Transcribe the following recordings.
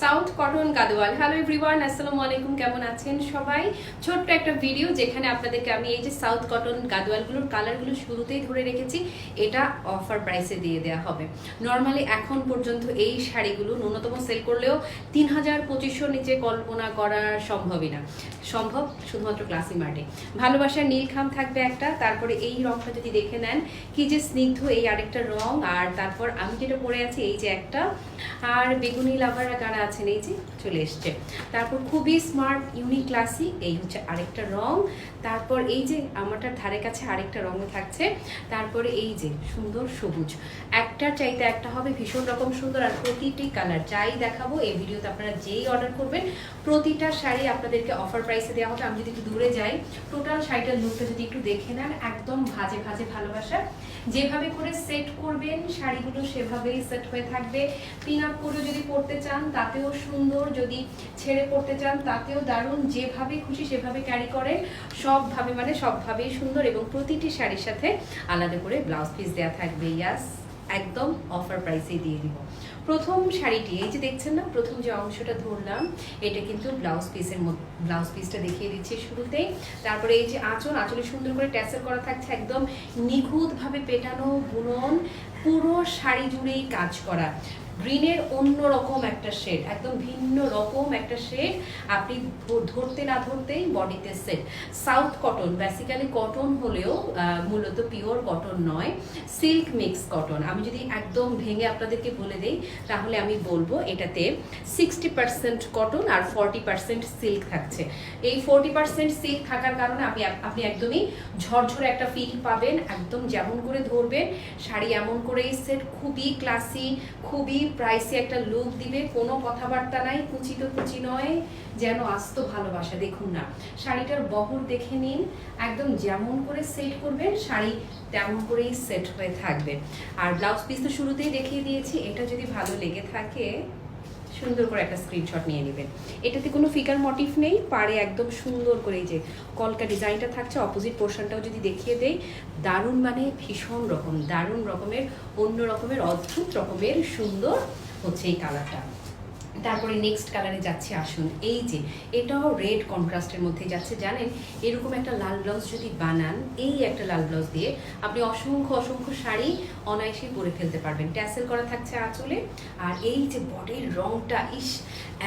South cotton Gadwal. Hello everyone আসসালামু আলাইকুম, কেমন আছেন সবাই? ছোট্ট একটা ভিডিও যেখানে আপনাদেরকে আমি এই যে সাউথ কটন গাদোয়ালগুলোর কালারগুলো শুরুতেই ধরে রেখেছি, এটা অফার প্রাইসে দিয়ে দেওয়া হবে। নর্মালি এখন পর্যন্ত এই শাড়িগুলো ন্যূনতম সেল করলেও তিন হাজার পঁচিশশোর নিচে কল্পনা করা সম্ভবই না। সম্ভব শুধুমাত্র ক্লাসি মার্টে ভালোবাসার নীল খাম থাকবে একটা, তারপরে এই রংটা যদি দেখে নেন, কি যে স্নিগ্ধ এই আরেকটা রং, আর তারপর আমি যেটা পরে আছি, এই যে একটা, আর বেগুনি লাভাররা কারা আছেন, এই যে চলে এসছে। তারপর খুবই স্মার্ট ইউনিক ক্লাসিক এই হচ্ছে আরেকটা রং। তারপর এই যে আমারটার ধারে কাছে আরেকটা রঙ থাকছে, তারপরে এই যে সুন্দর সবুজ। একটার চাইতে একটা হবে ভীষণ রকম সুন্দর আর প্রতিটি কালার যাই দেখাবো এই ভিডিওতে আপনারা যেই অর্ডার করবেন, প্রতিটা শাড়ি আপনাদেরকে অফার প্রাইসে দেওয়া হবে। আমি যদি একটু দূরে যাই টোটাল শাড়িটার লুকটা যদি একটু দেখে নেন, একদম ভাজে ভাজে ভালোবাসা। যেভাবে করে সেট করবেন, শাড়িগুলো সেভাবেই সেট হয়ে থাকবে। পিন আপ করে যদি পরতে চান, তাতেও সুন্দর। যদি ছেড়ে পড়তে চান, তাতেও দারুণ। যেভাবে খুশি সেভাবে ক্যারি করেন। সবভাবে মানে সবভাবেই সুন্দর এবং প্রতিটি শাড়ির সাথে আলাদা করে ব্লাউজ পিস দেওয়া থাকবে ইয়াস একদম অফার প্রাইসেই দিয়ে দিব। প্রথম শাড়িটি, এই যে দেখছেন না, প্রথম যে অংশটা ধরলাম, এটা কিন্তু ব্লাউজ পিসের মধ্যে ব্লাউজ পিসটা দেখিয়ে দিচ্ছি শুরুতেই। তারপরে এই যে আঁচল, আঁচলে সুন্দর করে ট্যাসেল করা থাকছে একদম নিখুঁতভাবে পেটানো বুনন, পুরো শাড়ি জুড়েই কাজ করা। গ্রিনের অন্য রকম একটা শেড, একদম ভিন্ন রকম একটা শেড আপনি ধরতে না ধরতেই বডিতে set. South cotton basically cotton হলেও মূলত পিওর কটন নয়, সিল্ক মিক্স কটন। আমি যদি একদম ভেঙে আপনাদেরকে বলে দিই, তাহলে আমি বলব এটাতে সিক্সটি পার্সেন্ট কটন আর ফর্টি পার্সেন্ট সিল্ক থাকছে। এই ফোরটি পার্সেন্ট সিল্ক থাকার কারণে আপনি আপনি একদমই ঝরঝরে একটা ফিল পাবেন, একদম যেমন করে ধরবেন, শাড়ি এমন করেই সেট খুবই ক্লাসি খুবই প্রাইসি একটা লুক দিবে, কোনো কথাবার্তা নাই কুচি তো কুচি নয়, যেন আস্ত ভালোবাসা। দেখুন না, শাড়িটার বহর দেখে নিন, একদম যেমন করে সেট করবেন, শাড়ি তেমন করেই সেট হয়ে থাকবে। আর ব্লাউজ পিস তো শুরুতেই দেখিয়ে দিয়েছি, এটা যদি ভালো লেগে থাকে সুন্দর করে একটা স্ক্রিনশট নিয়ে নেবেন। এটাতে কোনো ফিগার মোটিভ নেই পারে একদম সুন্দর করে এই যে কলকা ডিজাইনটা থাকছে অপোজিট পোর্শনটাও যদি দেখিয়ে দেয় দারুণ মানে ভীষণ রকম, দারুণ রকমের, অন্য রকমের, অদ্ভুত রকমের সুন্দর হচ্ছে এই কালারটা তারপরে নেক্সট কালারে যাচ্ছে আসুন এই যে, এটাও রেড কন্ট্রাস্টের মধ্যে যাচ্ছে, জানেন? এরকম একটা লাল ব্লাউজ যদি বানান, এই একটা লাল ব্লাউজ দিয়ে আপনি অসংখ্য অসংখ্য শাড়ি অনায়াসেই পরে ফেলতে পারবেন। ট্যাসেল করা থাকছে আঁচলে। আর এই যে বডির রংটা, ইস,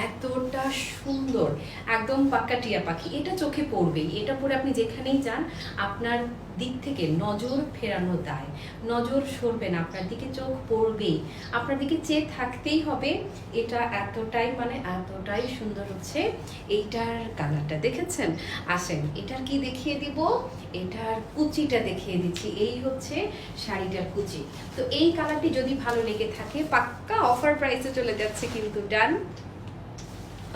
এতটা সুন্দর। একদম পাক্কা টিয়া পাখি। এটা চোখে পড়বেই। এটা পরে আপনি যেখানেই যান, আপনার দিক থেকে নজর ফেরানো দায়। নজর সরবে না, আপনার দিকে চোখ পড়বেই। আপনার দিকে চেয়ে থাকতেই হবে। এটা এতটাই মানে এতটাই সুন্দর হচ্ছে। এইটার কালারটা দেখেছেন? আসেন, এটার কি দেখিয়ে দিব? এটার কুচিটা দেখিয়ে দিচ্ছি। এই হচ্ছে শাড়িটার কুচি। তো এই কালারটি যদি ভালো লেগে থাকে, পাক্কা অফার প্রাইসে চলে যাচ্ছে কিন্তু ডান।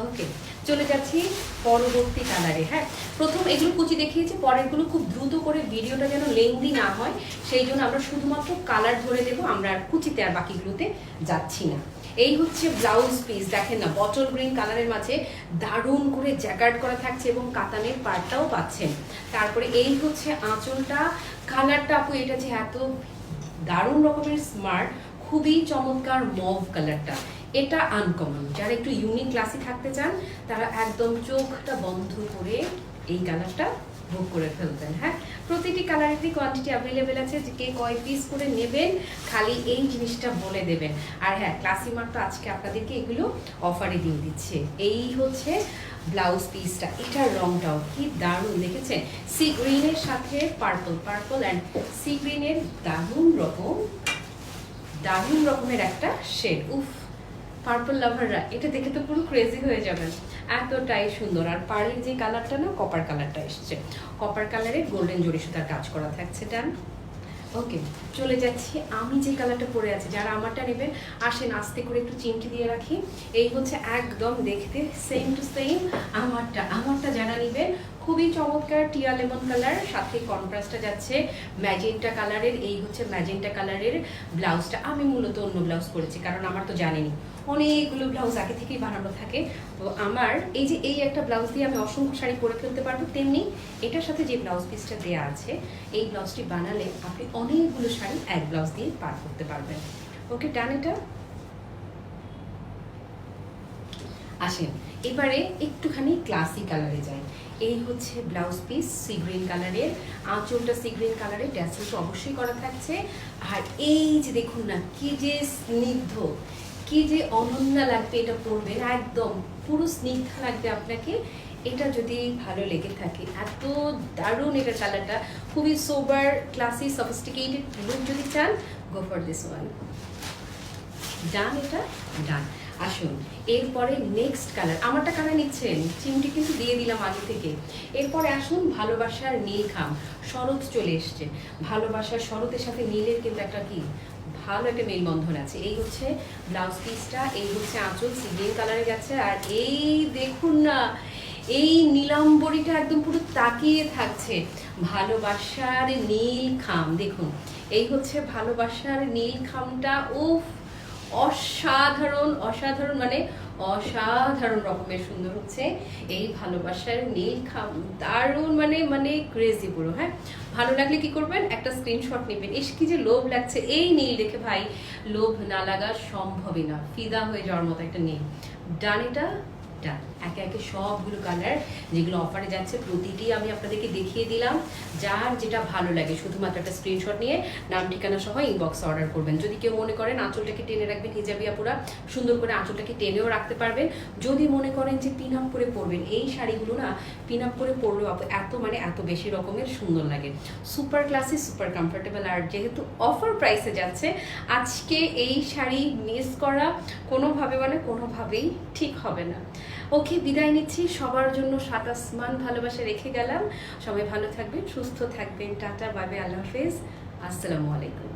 ওকে চলে যাচ্ছি পরবর্তী কালারে হ্যাঁ? প্রথম এগুলো কুচি দেখিয়েছি, পরেরগুলো খুব দ্রুত করে ভিডিওটা যেন লেংদি না হয়, সেই জন্য আমরা শুধুমাত্র কালার ধরে দেবো আমরা আর কুচিতে আর বাকিগুলোতে যাচ্ছি না। এই হচ্ছে ব্লাউজ পিস দেখেন না বটল গ্রিন কালারের মাঝে দারুণ করে জ্যাকার্ড করা থাকছে এবং কাতানের পার্টটাও পাচ্ছেন। তারপরে এই হচ্ছে আঁচলটা কালারটা আপু, এটা যে এত দারুণ রকমের স্মার্ট খুবই চমৎকার মভ কালারটা এটা আনকমন যারা একটু ইউনিক ক্লাসে থাকতে চান, তারা একদম চোখটা বন্ধ করে এই কালারটা বুক করে ফেলবেন হ্যাঁ? প্রতিটি কালারেরই কোয়ান্টিটি অ্যাভেলেবেল আছে, যে কে কয় পিস করে নেবেন, খালি এই জিনিসটা বলে দেবেন। আর হ্যাঁ ক্লাসি মার্ট তো আজকে আপনাদেরকে এগুলো অফারে দিয়ে দিচ্ছে। এই হচ্ছে ব্লাউজ পিসটা এটার রংটাও কি দারুণ, দেখেছেন? সি গ্রিনের সাথে পার্পল পার্পল অ্যান্ড সি গ্রিনের দারুণ রকম, দারুণ রকমের একটা শেড উফ! পার্পল লাভাররা এটা দেখে তো পুরো ক্রেজি হয়ে যাবেন। এতটাই সুন্দর। আর পাড়ির যে কালারটা না কপার কালারটা এসছে। কপার কালারে গোল্ডেন জরি সুতার কাজ করা থাকছে ডান ওকে চলে যাচ্ছি। আমি যে কালারটা পরে আছি, যারা আমারটা নেবেন, আসেন, আস্তে করে একটু চিমটি দিয়ে রাখি। এই হচ্ছে একদম দেখতে সেম টু সেম আমারটা। আমারটা যারা নেবেন, খুবই চমৎকার টিয়া লেমন কালার, সাথে কন্ট্রাস্টটা যাচ্ছে ম্যাজেন্টা কালারের এই হচ্ছে ম্যাজেন্টা কালারের ব্লাউজটা আমি মূলত অন্য ব্লাউজ পরেছি, কারণ আমার তো জানেনি অনেকগুলো ব্লাউজ আগে থেকেই বানানো থাকে। তো আমার এই যে এই একটা ব্লাউজ দিয়ে আমি অসংখ্য শাড়ি পরে ফেলতে পারব, তেমনি এটার সাথে যে ব্লাউজ পিসটা দেওয়া আছে, এই ব্লাউজটি বানালে আপনি অনেকগুলো শাড়ি এক ব্লাউজ দিয়ে পার করতে পারবেন। ওকে ডান এটা? আসেন, এবারে একটুখানি ক্লাসি কালারে যাই। এই হচ্ছে ব্লাউজ পিস সি গ্রিন কালারের আঁচলটা সি গ্রিন কালারের ট্যাসেল তো অবশ্যই করা থাকছে। আর এই যে দেখুন না, কি যে স্নিগ্ধ কি যে অনন্যা লাগবে এটা পরবেন একদম পুরো স্নিগ্ধা লাগবে আপনাকে। এটা যদি ভালো লেগে থাকে, এত দারুণ এটা কালারটা খুবই সোবার ক্লাসি সফিস্টিকেটেড লুক যদি চান go for this one done এটা ডান আসুন, এরপরে নেক্সট কালার আমারটা কালার নিচ্ছেন? চিমটি কিন্তু দিয়ে দিলাম আগে থেকে। এরপরে আসুন, ভালোবাসার নীল খাম, শরৎ চলে এসছে। ভালোবাসার শরতের সাথে নীলের কিন্তু একটা কি? ভালো একটা মেলবন্ধন আছে। এই হচ্ছে ব্লাউজ পিসটা এই হচ্ছে আঁচল সিগ্রিন কালারে গেছে আর এই দেখুন না, এই নীলাম্বরীটা একদম পুরো তাকিয়ে থাকছে। ভালোবাসার নীল খাম, দেখুন। এই হচ্ছে ভালোবাসার নীল খামটা, উফ! অসাধারণ অসাধারণ মানে অসাধারণ রকমের সুন্দর হচ্ছে। এই ভালোবাসার নীল খাম, দারুণ মানে মানে ক্রেজি পুরো হ্যাঁ? ভালো লাগলে কি করবেন? একটা স্ক্রিনশট নেবেন। এস কি যে লোভ লাগছে। এই নীল দেখে ভাই, লোভ না লাগা সম্ভবই না। ফিদা হয়ে যাওয়ার মতো একটা নীল। ডানেটা ডান একে একে সবগুলো কালার যেগুলো অফারে যাচ্ছে, প্রতিটি আমি আপনাদেরকে দেখিয়ে দিলাম। যার যেটা ভালো লাগে, শুধুমাত্র একটা স্ক্রিনশট নিয়ে নাম, ঠিকানা সহ ইনবক্স অর্ডার করবেন। যদি কেউ মনে করেন আঁচলটাকে টেনে রাখবেন হিজাবিয়া পুরা সুন্দর করে আঁচলটাকে টেনেও রাখতে পারবেন। যদি মনে করেন যে পিন আপ করে পরবেন, এই শাড়িগুলো না পিন আপ করে পরলেও এত মানে এত বেশি রকমের সুন্দর লাগে। সুপার ক্লাসি সুপার কমফোর্টেবল আর যেহেতু অফার প্রাইসে যাচ্ছে, আজকে এই শাড়ি মিস করা কোনোভাবে মানে কোনোভাবেই ঠিক হবে না। ওকে বিদায় নিচ্ছি। সবার জন্য সাত আসমান ভালোবাসা রেখে গেলাম। সবাই ভালো থাকবেন, সুস্থ থাকবেন। টাটা বাবে আল্লাহ হাফেজ। আসসালামু আলাইকুম।